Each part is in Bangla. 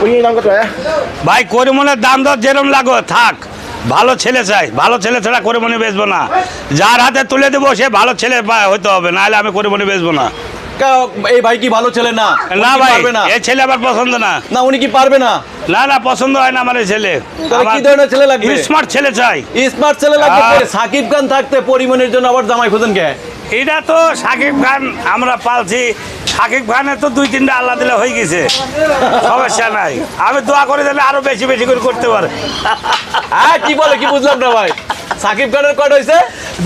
পরিমণির দাম কত হ্যাঁ? ভাই করিমনের দাম দর যেরকম লাগো থাক। ভালো ছেলে চাই ভালো ছেলে ছাড়া করিমনি বেচবো না। যার হাতে তুলে দেবো সে ভালো ছেলে হতে হবে নাহলে আমি করিমনি বেচবো না। এই ভাই কি ভালো ছেলে না? না ভাই পারবে না? এ ছেলে আমার পছন্দ না। না উনি কি পারবে না? না না পছন্দ হয় না আমার এই ছেলে। কি ধরনের ছেলে লাগবে? স্মার্ট ছেলে চাই। স্মার্ট ছেলে লাগবে। সাকিব খান থাকতে পরিমণির জন্য আবার জামাই খোঁজেন কে? এটা তো শাকিব খান, আমরা পালছি। শাকিব খানের তো দুই, তিনটা আল্লাহ দিলে হয়ে গেছে। সমস্যা নাই। আমি দোয়া করে দিলে আরও বেশি বেশি করে করতে পারে। হ্যাঁ কি বলে, কি বুঝলাম না ভাই? শাকিব খানের কট হয়েছে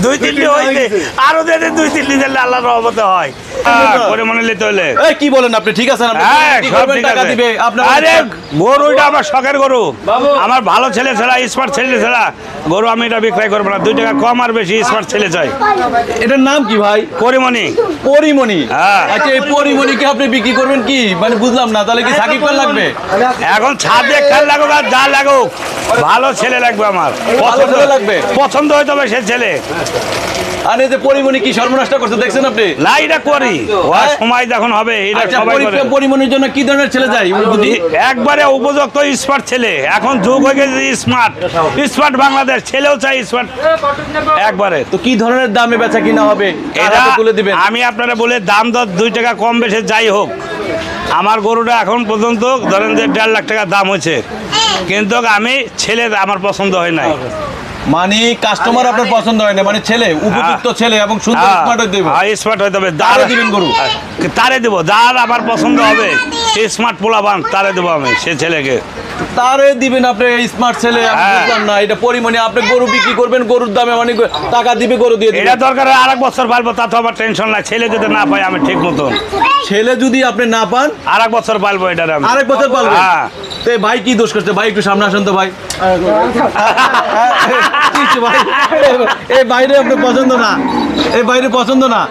দুই তিনটি হয়েছে আরও যদি দুই তিনটি দিলে আল্লাহ রহমতে হয়। করে মনে নিতে হলে এই কি বলেন আপনি? ঠিক আছেন আপনি? হ্যাঁ কি সব করবেন? টাকা দিবে? আপনার আরে গরুটা আমার শখের গরু। আমার ভালো ছেলে ছাড়া স্মার্ট ছেলে ছাড়া গরু আমি এটা বিক্রয় করব না। দুই টাকা কম আর বেশি স্মার্ট ছেলে চাই। এটার নাম কি ভাই? পরিমণি। হ্যাঁ। আচ্ছা এই পরিমণিকে আপনি বিক্রি করবেন কি? মানে বুঝলাম না তাহলে কি সাকিব খান লাগবে? এখন ছাদে খেল লাগুক আর যা লাগুক। ভালো ছেলে লাগবে আমার। ভালো ছেলে লাগবে? পছন্দ হইতে হবে সে ছেলে। আর এই যে পরিমণি কি সর্বনাশটা করছে দেখছেন আপনি? না এটা করি ও সময় যখন হবে এটা আচ্ছা সবাই করে পরিমণির জন্য কি ধরনের ছেলে চাই বুদ্ধি একবারে উপযুক্ত স্মার্ট ছেলে। এখন যুগ হয়ে গেছে স্মার্ট। স্মার্ট বাংলাদেশ ছেলেও চাই স্মার্ট। একবারে। তো কি ধরনের দামে বেচা কিনা হবে? এটা হাতে তুলে দিবেন? আমি আপনারা বলে দাম দর দুই টাকা কম বেশি যাই হোক। আমার গরুটা এখন পর্যন্ত ধরেন যে দেড় লাখ টাকা দাম হয়েছে। কিন্তু আমি ছেলে আমার পছন্দ হয় নাই। মানে কাস্টমার আপনার পছন্দ হয় না মানে ছেলে উপযুক্ত ছেলে এবং সুন্দর স্মার্ট হতে দেবে। স্মার্ট হইতে হবে তারে দিবেন গরু? তারে দেবো। যার আমার পছন্দ হবে স্মার্ট পোলাবান তারে দেবো আমি সে ছেলেকে। তারে দিবেন আপনি স্মার্ট ছেলে আমি হ্যাঁ। বুঝলাম না এটা পরিমাণে আপনি গরু বিক্রি করবেন গরুর দামে মানে টাকা দিবে গরু দিয়ে এটা দরকার আর এক বছর পারব তা তো আমার টেনশন নাই। ছেলে যদি না পাই আমি ঠিক মতন। ছেলে যদি আপনি না পান আর এক বছর পালবো এটা আমি। আরেক বছর পালবেন হ্যাঁ। তো ভাই কি দোষ করছে? ভাই একটু সামনে আসেন তো ভাই। কি হচ্ছে ভাই? এই বাইরে আপনার পছন্দ না। এই বাইরে পছন্দ না।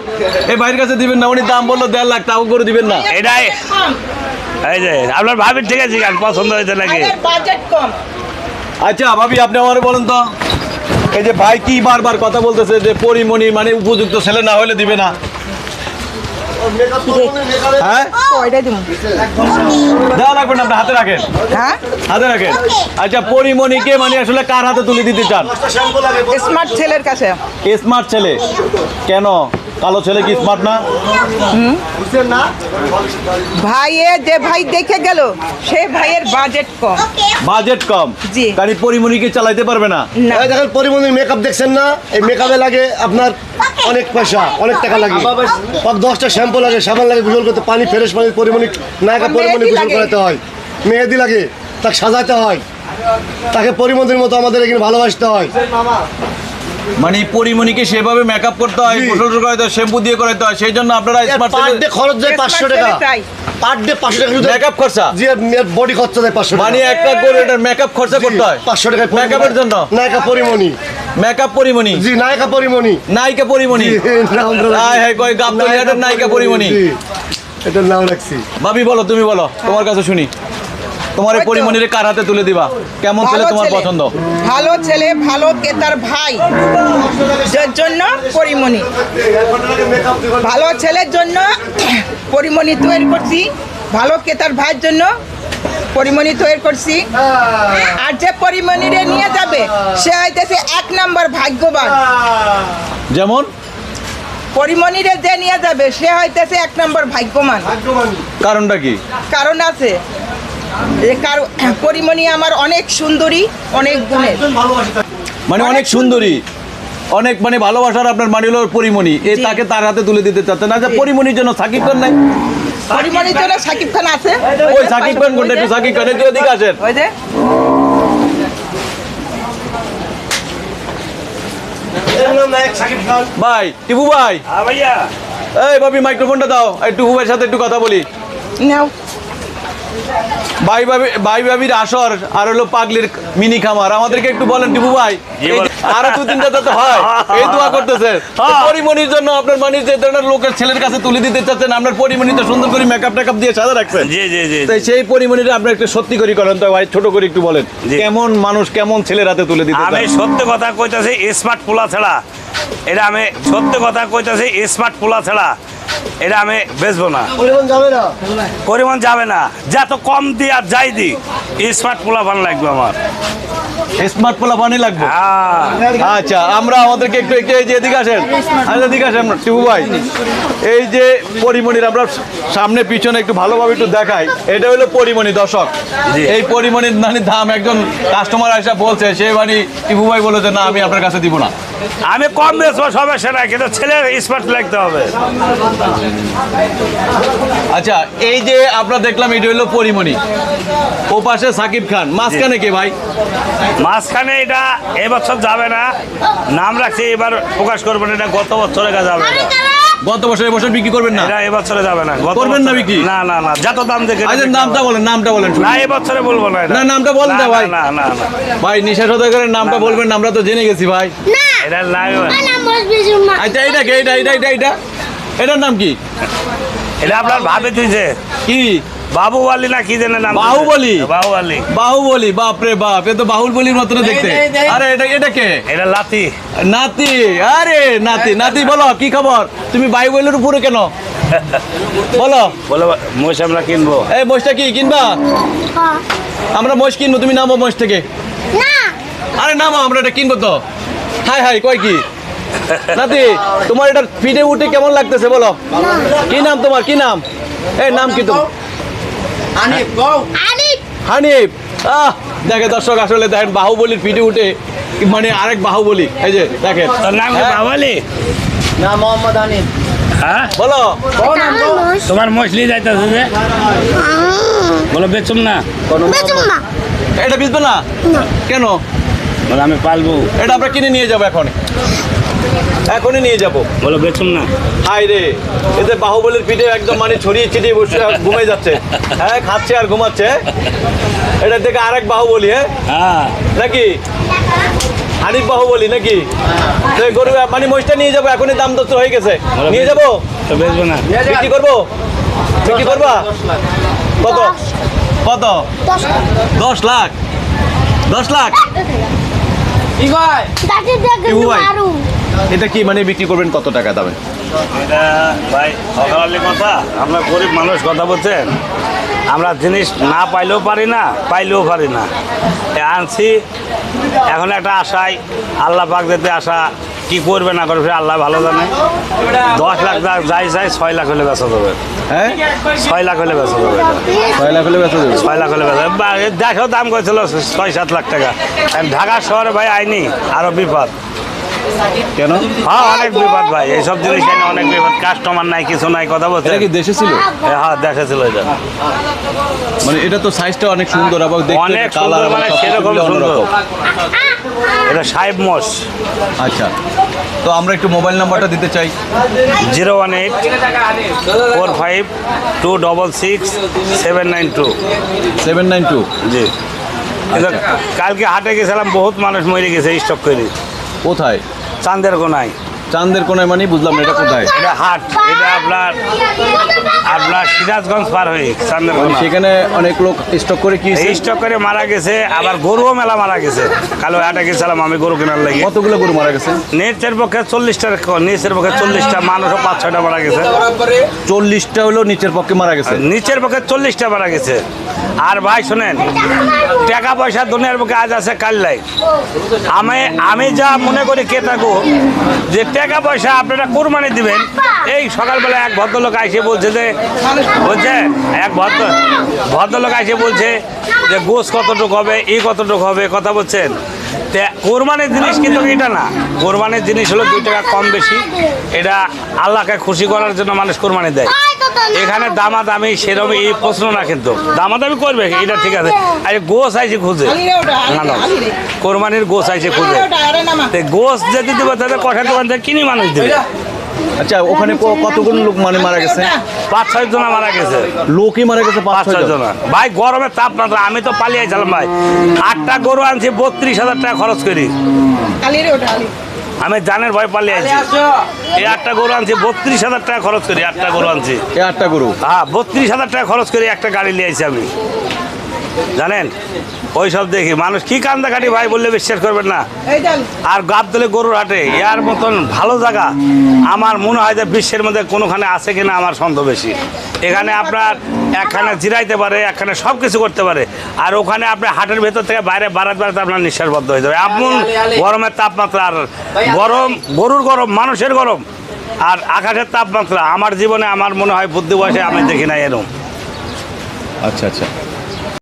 এই বাইরের কাছে দিবেন না উনি দাম বলল দেড় লাখ তাও করে দিবেন না। এটাই। এই যে আপনার ভাবি ঠিক আছে গান পছন্দ হয়েছে নাকি? বাজেট কম। আচ্ছা ভাবি আপনি আমার বলেন তো। এই যে ভাই কি বারবার কথা বলতেছে যে পরিমণি মানে উপযুক্ত ছেলে না হলে দিবে না। হ্যাঁ? কয়টা দিব দেওয়া লাগবে না আপনি হাতে রাখেন। হ্যাঁ? হাতে রাখেন। আচ্ছা পরিমণিকে মানে আসলে কার হাতে তুলে দিতে চান? স্মার্ট ছেলের কাছে। স্মার্ট ছেলে। কেন? কালো ছেলে কি স্মার্ট না? ভাইয়ে যে ভাই দেখে গেল সে ভাইয়ের বাজেট কম। বাজেট কম? জি। গাড়ি পরিমণিকে চালাইতে পারবে না? দেখেন পরিমণির মেকআপ দেখছেন না? এই মেকআপে লাগে আপনার অনেক পয়সা অনেক টাকা লাগে। দশটা শ্যাম্পু লাগে সাবান লাগে গোসল করতে পানি ফ্রেশ পানি পরিমণি নায়িকা পরিমণি গোসল লাগে। করাতে হয়। মেহেদি লাগে তাকে সাজাতে হয়। তাকে পরিমণির মতো আমাদের এখানে ভালোবাসতে হয়। মানে পরিমণিকে সেভাবে মেকআপ করতে হয়। গোসল করাতে হয় শ্যাম্পু দিয়ে করাতে হয় সেই জন্য আপনারা স্মার্ট পার ডে খরচ যায় Smart পাঁচশো ছেলে টাকা চাই। পার ডে পাঁচশো টাকা শুধু মেকআপ খরচা? জি বডি খরচা যায় পাঁচশো মানে একটা করে মেকআপ খরচা করতে হয়? পাঁচশো টাকা মেকআপের জন্য? নায়িকা পরিমণি। মেকআপ পরিমণি? জি নায়িকা পরিমণি। নায়িকা পরিমণি? কয় গাবতলিয়াটের নায়িকা পরিমণি? জি, এটার নাম রাখছি। ভাবি বলো তুমি বলো তোমার কাছে শুনি। তোমার এই। পরিমণির কার হাতে তুলে দিবা? কেমন ছেলে তোমার পছন্দ? ভালো ছেলে ভালো কেতার ভাই। যার জন্য পরিমণি। ভালো ছেলের জন্য পরিমণি তৈরি করছি। ভালো কেতার ভাইয়ের জন্য পরিমণি তৈরি করছি। আর যে পরিমণিরে নিয়ে যাবে সে হইতেছে এক নম্বর ভাগ্যবান। যেমন? পরিমণিরে যে নিয়ে যাবে সে হইতেছে এক নম্বর ভাগ্যবান। কারণটা কি? কারণ আছে কারও পরিমণি আমার অনেক সুন্দরী অনেক গুণের। মানে অনেক অনেক সুন্দরী। অনেক মানে ভালোবাসার আপনার মানি হলো পরিমণি। এ তাকে তার হাতে তুলে দিতে চাচ্ছেন না যে পরিমণির জন্য সাকিব খান নাই। পরিমণির জন্য সাকিব খান আছে। ওই সাকিব খান কোনটা একটু সাকিব খানের দিকে আসেন। ওই যে। ভাই টিপু ভাই। হ্যাঁ এই ভাবি মাইক্রোফোনটা দাও। এই টিপু ভাইয়ের সাথে একটু কথা বলি। নাও। ভাই ভাবি ভাবির আসর আর হলো পাগলির মিনি খামার। আমাদেরকে একটু বলেন টিপু ভাই জি, এই বল। আরও দু তিনটা যাতে হয় এই দোয়া করতেছে। পরিমণির জন্য আপনার মানে যে ধরনের লোকের ছেলের কাছে তুলে দিতে চাচ্ছেন আপনার পরিমণি তো সুন্দর করে মেকআপ টেকআপ দিয়ে সাজা রাখছেন। জি জি জি তাই সেই পরিমণিটা আপনি একটু সত্যি করে করেন তো ভাই ছোট করে একটু বলেন। কেমন মানুষ কেমন ছেলের হাতে তুলে দিতে আমি সত্য কথা কইতাছি স্মার্ট পোলা ছাড়া। এটা আমি সত্য কথা কইতাছি স্মার্ট পোলা ছাড়া। এটা আমি বেচবো না। পরিমাণ যাবে না? না। যত কম দিয়ে আর যাই দিই স্মার্ট পোলা ভালো লাগবে আমার। স্মার্ট পোলা পানি লাগবে। হ্যাঁ। আচ্ছা আমরা আমাদেরকে একটু একটু এই যে এদিকে আসেন। আচ্ছা এদিকে আসেন টিপু ভাই। এই যে পরিমণির আমরা সামনে পিছনে একটু ভালোভাবে একটু দেখাই। এটা হলো পরিমণি দর্শক। এই পরিমণির মানে দাম একজন কাস্টমার এসে বলছে সে মানে টিপু ভাই বলে যে না আমি আপনার কাছে দিব না। আমি কম বেশ সবে সেটা কিন্তু ছেলের স্মার্ট লাগতে হবে। আচ্ছা এই যে আমরা দেখলাম এটা হলো পরিমণি। ও পাশে সাকিব খান। মাঝখানে কে ভাই? মাঝখানে এটা এবছর যাবে না। নাম রাখছি এবার প্রকাশ করবেন এটা গত বছরে যাবে না গত বছর এবছর বিক্রি করবেন না? এটা এবছরে যাবে না গত করবেন না বিক্রি? না না না যত দাম দেখে আচ্ছা নামটা বলেন নামটা বলেন। না এবছরে বলব না এটা। না, নামটা বলেন না, ভাই। না না না। ভাই নিশা সদাগরের নামটা বলবেন না, আমরা তো জেনে গেছি ভাই। এটা লাগবে। আচ্ছা এইটা কে? এটা এটা এটা এটা এটার নাম কি? এটা আপনার ভাবে তুইছে কি? না কি জানে নাম বাহুবলী? বাবু আলী বাহুবলি বাপ রে বাপ এ তো বাহুবলির মতন দেখতে। আরে এটা এটা কে? এটা লাতি নাতি আরে নাতি নাতি বলো কি খবর? তুমি উপরে কেন? বলো। বলে মোষ আমরা কিনবো। এই মোষটা কি কিনবা? আমরা মোষ কিনবো তুমি নামো মোষ থেকে। আরে নামো আমরা এটা কিনবো তো। হাই হাই কয় কি? নাতি তোমার এটা পিঠে উঠে কেমন লাগতেছে বলো? কি নাম তোমার? কি নাম? এই নাম কি তোমার? হানিফ। আহ দেখে দর্শক আসলে দেখেন বাহুবলির পিঠে উঠে মানে আরেক বাহুবলি। এই যে দেখেন। নাম হ্যাঁ, না মোহাম্মদ হ্যাঁ? বলো। তোমার মছলি যাইতেছে যে? বলো বেচুম না। এটা বিচবে না। কেন? বলো আমি পালবো। এটা আমরা কিনে নিয়ে যাব এখন। এখনই নিয়ে যাব। বলো বেচুম না। হাই রে এতে বাহুবলির পিঠে একদম মানে ছড়িয়ে ছিটিয়ে বসে ঘুমাই যাচ্ছে। হ্যাঁ খাচ্ছে আর ঘুমাচ্ছে। এটা থেকে আরেক বাহুবলি হ্যাঁ? হ্যাঁ। নাকি? হানিফ বাহুবলি নাকি? গরু মানে মহিষটা নিয়ে যাব এখনই দাম দস্ত হয়ে গেছে। নিয়ে যাব? তো বেচবো না। বিক্রি করব? বিক্রি করবা? কত? কত? দশ লাখ। দশ লাখ? ইউ ভাই। এটা কি মানে বিক্রি করবেন কত টাকা দামে? এটা ভাই অকালি কথা। আমরা গরিব মানুষ কথা বলছেন? আমরা জিনিস না পাইলেও পারি না পাইলেও পারি না। আনছি এখন একটা আশায় আল্লাহ পাক যেতে আশা কি করবে না করবে আল্লাহ ভালো জানে। দশ লাখ যাই চাই ছয় লাখ হলে বেচা যাবে। হ্যাঁ? ছয় লাখ হলে বেচা যাবে। ছয় লাখ হলে বেচা যাবে। ছয় লাখ হলে বেচা যাবে। দেখো দাম করেছিল ছয় সাত লাখ টাকা। ঢাকা শহরে ভাই আইনি আরও বিপদ। কেন? হ্যাঁ অনেক বিপদ ভাই। এইসব জিনিস অনেক বিপদ। কাস্টমার নাই কিছু নাই কথা বলছে কি দেশে ছিল? হ্যাঁ দেখেছিল এটা। মানে এটা তো সাইজটা অনেক সুন্দর এবং দেখতে অনেক কালার মানে সেরকম সুন্দর। এটা সাহেব মোষ। আচ্ছা। তো আমরা একটু মোবাইল নাম্বারটা দিতে চাই। Zero one eight four five two double six seven nine two. Seven nine two. জি। কিন্তু কালকে হাটে গেছিলাম বহুত মানুষ মরে গেছে স্টক করে কোথায়? চান্দের কোনায় চাঁদের কোনায় মানে বুঝলাম না এটা কোথায়। এটা হাট এটা আপনার আপনার সিরাজগঞ্জ পার হয়ে চাঁদের মানে কোনা সেখানে অনেক লোক স্টক করে কি স্টক করে মারা গেছে আবার গরুও মেলা মারা গেছে। কালো হাটে গেছিলাম আমি গরু কেনার লাগে। কতগুলো গরু মারা গেছে? নিচের পক্ষে চল্লিশটা নিচের পক্ষে চল্লিশটা মানুষও পাঁচ ছয়টা মারা গেছে। চল্লিশটা হলো নিচের পক্ষে মারা গেছে। নিচের পক্ষে চল্লিশটা মারা গেছে। আর ভাই শোনেন টাকা পয়সা দুনিয়ার পক্ষে আজ আছে কাল নাই। আমি আমি যা মনে করি কে থাকো যে টাকা পয়সা আপনারা কোরবানি দিবেন। এই সকালবেলা এক ভদ্রলোক আসে বলছে যে, বলছে, এক ভদ্র, ভদ্রলোক আসে বলছে যে গোস কতটুকু হবে এই কতটুকু হবে, কথা বলছেন। কোরবানির জিনিস কিন্তু এটা না। কোরবানের জিনিস হলো দুই টাকা কম বেশি। এটা আল্লাহকে খুশি করার জন্য মানুষ কোরবানি দেয়। এখানে দামা দামি সেরকম এই প্রশ্ন না কিন্তু। দামা দামি করবে এটা ঠিক আছে। আরে গোস আইছে খুঁজে। না। কোরবানির গোস আইছে খুঁজে। গোস যদি দেবে তাহলে কষার দোকান থেকে কিনি মানুষ দিবে। আচ্ছা ওখানে কতগুলো লোক মানে মারা গেছে? পাঁচ ছয় জনা মারা গেছে। লোকই মারা গেছে পাঁচ ছয় জনা? ভাই গরমের তাপমাত্রা আমি তো পালিয়ে ছিলাম ভাই। আটটা গরু আনছি বত্রিশ হাজার টাকা খরচ করি। আমি জানের ভয় পালিয়ে আছি এই আটটা গরু আনছি বত্রিশ হাজার টাকা খরচ করি আটটা গরু আনছি। এই আটটা গরু? হ্যাঁ বত্রিশ হাজার টাকা খরচ করে একটা গাড়ি নিয়ে আইছি আমি। জানেন? ওই সব দেখি। মানুষ কি কান্দাকাটি ভাই বললে বিশ্বাস করবেন না? আর গাবতলে গরুর হাটে ইয়ার মতন ভালো জায়গা। আমার মনে হয় যে বিশ্বের মধ্যে কোনোখানে আছে কিনা আমার সন্দেহ বেশি। এখানে আপনার একখানে জিরাইতে পারে একখানে সব কিছু করতে পারে। আর ওখানে আপনার হাটের ভেতর থেকে বাইরে বাড়াতে বাড়াতে আপনার নিঃশ্বাসবদ্ধ হয়ে যাবে। এমন গরমের তাপমাত্রা আর গরম গরুর গরম মানুষের গরম। আর আকাশের তাপমাত্রা আমার জীবনে আমার মনে হয় বুদ্ধি বয়সে আমি দেখি না এরকম আচ্ছা আচ্ছা।